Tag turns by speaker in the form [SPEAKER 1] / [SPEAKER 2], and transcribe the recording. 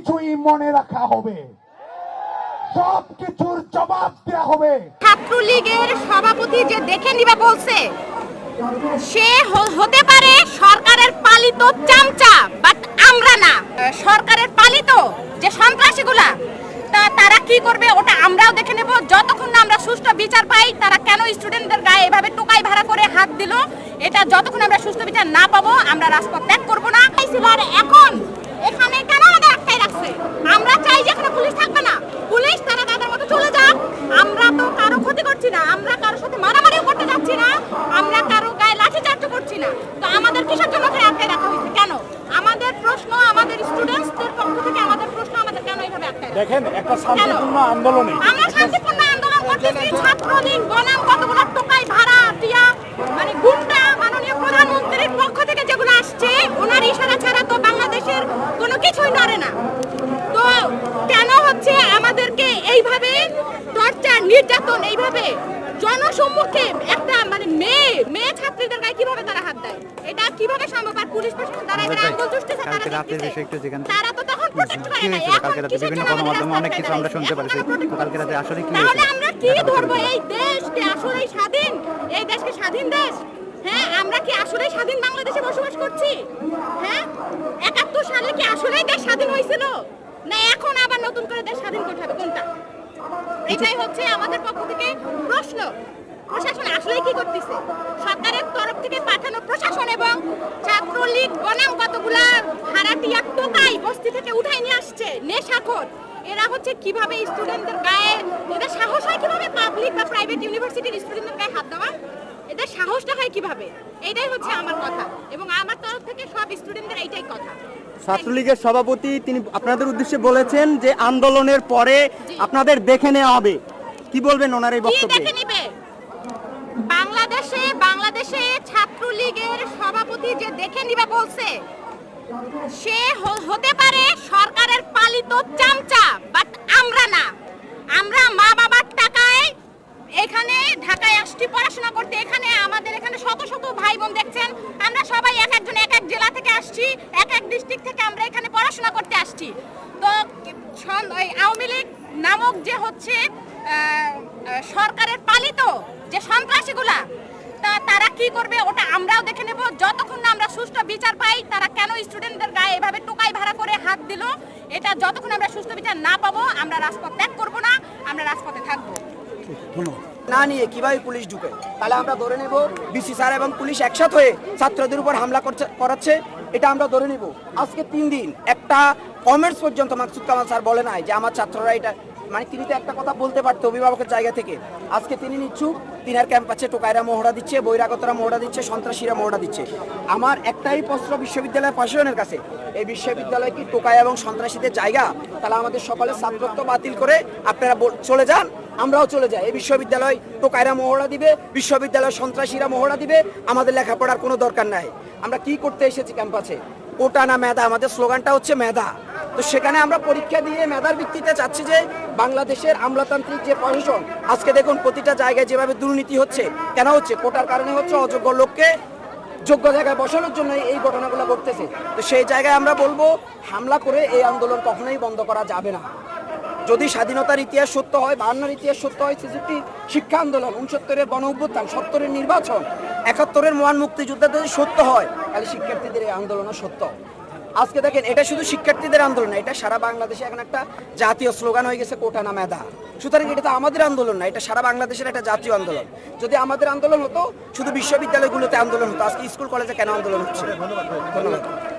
[SPEAKER 1] কিছুই মনে রাখা হবে। সব কিছুর জবাব দেওয়া হবে।
[SPEAKER 2] ছাত্রলীগের সভাপতি যে দেখে নিবে বলছে সে হতে পারে সরকারের পালিত চামচা বাট আমরা না। সরকারের পালিত যে সন্ত্রাসীগুলা তা তারা কি করবে ওটা আমরাও দেখে নেব। যতক্ষণ না আমরা সুষ্ঠু বিচার পাই তারা কেন স্টুডেন্টদের গায়ে এভাবে টোকাই ভাড়া করে হাত দিল এটা যতক্ষণ আমরা সুষ্ঠু বিচার না পাবো আমরা রাজপথ ত্যাগ করব না। এখন এখানে কেন আমাদের আটকাই রাখছে আমরা চাই যে এখানে পুলিশ থাকবে না। পুলিশ তারা তাদের মতো চলে যাক। আমরা তো কারও ক্ষতি করছি না। আমরা কারোর সাথে মারামারিও করতে যাচ্ছি না। আমরা কারও গায়ে লাঠি চার্জ করছি না। তো আমাদের কিসের জন্য এখানে আটকাই রাখা হয়েছে? কেন? আমাদের প্রশ্ন আমাদের স্টুডেন্টসদের পক্ষ থেকে আমাদের প্রশ্ন আমাদের কেন এইভাবে আটকাই রাখা
[SPEAKER 3] দেখেন একটা শান্তিপূর্ণ আন্দোলনে
[SPEAKER 2] আমরা শান্তিপূর্ণ আন্দোলন করতেছি। ছাত্রলীগ বনাম কতগুলো টোকাই ভাড়া টিয়া মানে গুন্ডা মাননীয় প্রধানমন্ত্রীর পক্ষ থেকে যেগুলো আসছে ওনার ইশারা ছাড়া তো বাংলাদেশের কোনো কিছুই নড়ে না তো কেন হচ্ছে আমাদেরকে এইভাবে টর্চার নির্যাতন এইভাবে জনসম্মুখে একটা মানে মেয়ে মেয়ে ছাত্রীদের গায়ে কীভাবে তারা হাত দেয়? এটা কীভাবে সম্ভব? আর পুলিশ প্রশাসন তারা এবার আঙ্গুল চুষতেছে তারা
[SPEAKER 4] রাতের বিষয় একটু যেখান
[SPEAKER 2] তারা তো তখন প্রোটেক্ট করে
[SPEAKER 4] কি
[SPEAKER 2] এখন
[SPEAKER 4] কালকে রাতে বিভিন্ন গণমাধ্যমে অনেক কিছু আমরা শুনতে? পারছি। কালকে রাতে আসলে কি
[SPEAKER 2] তাহলে আমরা কি ধরবো এই দেশকে আসলে স্বাধীন? এই দেশকে স্বাধীন দেশ? হ্যাঁ আমরা কি আসলে স্বাধীন বাংলাদেশে বসবাস করছি? হ্যাঁ একাত্তর সালে কি আসলেই দেশ স্বাধীন হয়েছিল? না এখন আবার নতুন করে দেশ স্বাধীন করতে হবে। কোনটা? এটাই হচ্ছে আমাদের পক্ষ থেকে প্রশ্ন। প্রশাসন আসলে কি করতেছে? সরকারের তরফ থেকে পাঠানো প্রশাসন এবং ছাত্রলীগ বনাম কতগুলা ভাড়াটিয়া টোকাই বস্তি থেকে উঠাই নিয়ে আসছে নেশাখোর। এরা হচ্ছে কীভাবে স্টুডেন্টদের গায়ে, এদের সাহস হয় কীভাবে পাবলিক বা প্রাইভেট ইউনিভার্সিটির স্টুডেন্টদের গায়ে হাত দেওয়া? এদের সাহসটা হয় কীভাবে? এটাই হচ্ছে আমার কথা এবং আমার তরফ থেকে সব স্টুডেন্টদের এইটাই কথা।
[SPEAKER 5] ছাত্রলীগের সভাপতি তিনি আপনাদের উদ্দেশ্যে বলেছেন যে আন্দোলনের পরে আপনাদের দেখে নেওয়া হবে। কি বলবেন ওনার এই বক্তব্যে?
[SPEAKER 2] বাংলাদেশে বাংলাদেশে ছাত্রলীগের সভাপতি যে দেখে নিবে বলছে সে হতে পারে সরকারের পালিত চামচা বাট আমরা না আমরা মা বাবার টাকায় এখানে ঢাকায় আসছি পড়াশোনা করতে এখানে আমাদের এখানে শত শত ভাই বোন দেখছেন আমরা সবাই এক একজন এক এক জেলা থেকে আসছি এক এক ডিস্ট্রিক্ট থেকে আমরা এখানে পড়াশোনা করতে আসছি তো কি- আওয়ামী লীগ নামক যে হচ্ছে সরকারের পালিত যে সন্ত্রাসীগুলা, তা তারা কি করবে ওটা আমরাও দেখে নেব। যতক্ষণ না আমরা সুষ্ঠু বিচার পাই, তারা কেন স্টুডেন্টদের গায়ে এভাবে টোকাই ভাড়া করে হাত দিল, এটা যতক্ষণ আমরা সুষ্ঠু বিচার না পাবো, আমরা রাজপথ ত্যাগ করব না, আমরা রাজপথে থাকব।
[SPEAKER 6] না নিয়ে কীভাবে পুলিশ ঢুকে? তাহলে আমরা ধরে নেব বিসি স্যার এবং পুলিশ একসাথ হয়ে ছাত্রদের উপর হামলা করছে করাচ্ছে, এটা আমরা ধরে নেব। আজকে তিন দিন, একটা কমেন্টস পর্যন্ত মাকসুদ কামাল স্যার বলে নাই যে আমার ছাত্ররা এটা মানে তিনি তো একটা কথা বলতে পারতো অভিভাবকের জায়গা থেকে। আজকে তিনি নিচ্ছুক, তিনার ক্যাম্পাসে টোকাইরা মহড়া দিচ্ছে বৈরাগতরা মহড়া দিচ্ছে, সন্ত্রাসীরা মহড়া দিচ্ছে। আমার একটাই প্রশ্ন বিশ্ববিদ্যালয় প্রশাসনের কাছে, এই বিশ্ববিদ্যালয় কি টোকাই এবং সন্ত্রাসীদের জায়গা? তাহলে আমাদের সকলের ছাত্রত্ব বাতিল করে আপনারা চলে যান, আমরাও চলে যাই। এই বিশ্ববিদ্যালয় টোকাইরা মহড়া দিবে বিশ্ববিদ্যালয় সন্ত্রাসীরা মহড়া দিবে, আমাদের লেখাপড়ার কোনো দরকার নাই। আমরা কি করতে এসেছি ক্যাম্পাসে? ওটা না মেধা, আমাদের স্লোগানটা হচ্ছে মেধা। তো সেখানে আমরা পরীক্ষা দিয়ে মেধার ভিত্তিতে চাচ্ছি যে বাংলাদেশের আমলাতান্ত্রিক যে প্রশাসন, আজকে দেখুন প্রতিটা জায়গায় যেভাবে দুর্নীতি হচ্ছে, কেন হচ্ছে? কোটার কারণে হচ্ছে অযোগ্য লোককে যোগ্য জায়গায় বসানোর জন্য এই ঘটনাগুলো ঘটতেছে। তো সেই জায়গায় আমরা বলব, হামলা করে এই আন্দোলন কখনোই বন্ধ করা যাবে না। যদি স্বাধীনতার ইতিহাস সত্য হয় বাহান্নর ইতিহাস সত্য হয় ছেষট্টি শিক্ষা আন্দোলন, উনসত্তরের গণ অভ্যুত্থান, সত্তরের নির্বাচন, একাত্তরের মহান মুক্তিযুদ্ধ যদি সত্য হয়, তাহলে শিক্ষার্থীদের এই আন্দোলনও সত্য। আজকে দেখেন, এটা শুধু শিক্ষার্থীদের আন্দোলন এটা সারা বাংলাদেশে এখন একটা জাতীয় স্লোগান হয়ে গেছে, কোটা না মেধা। সুতরাং এটা তো আমাদের আন্দোলন না, এটা সারা বাংলাদেশের একটা জাতীয় আন্দোলন। যদি আমাদের আন্দোলন হতো, শুধু বিশ্ববিদ্যালয়গুলোতে আন্দোলন হতো, আজকে স্কুল, কলেজে কেন আন্দোলন হচ্ছে? ধন্যবাদ।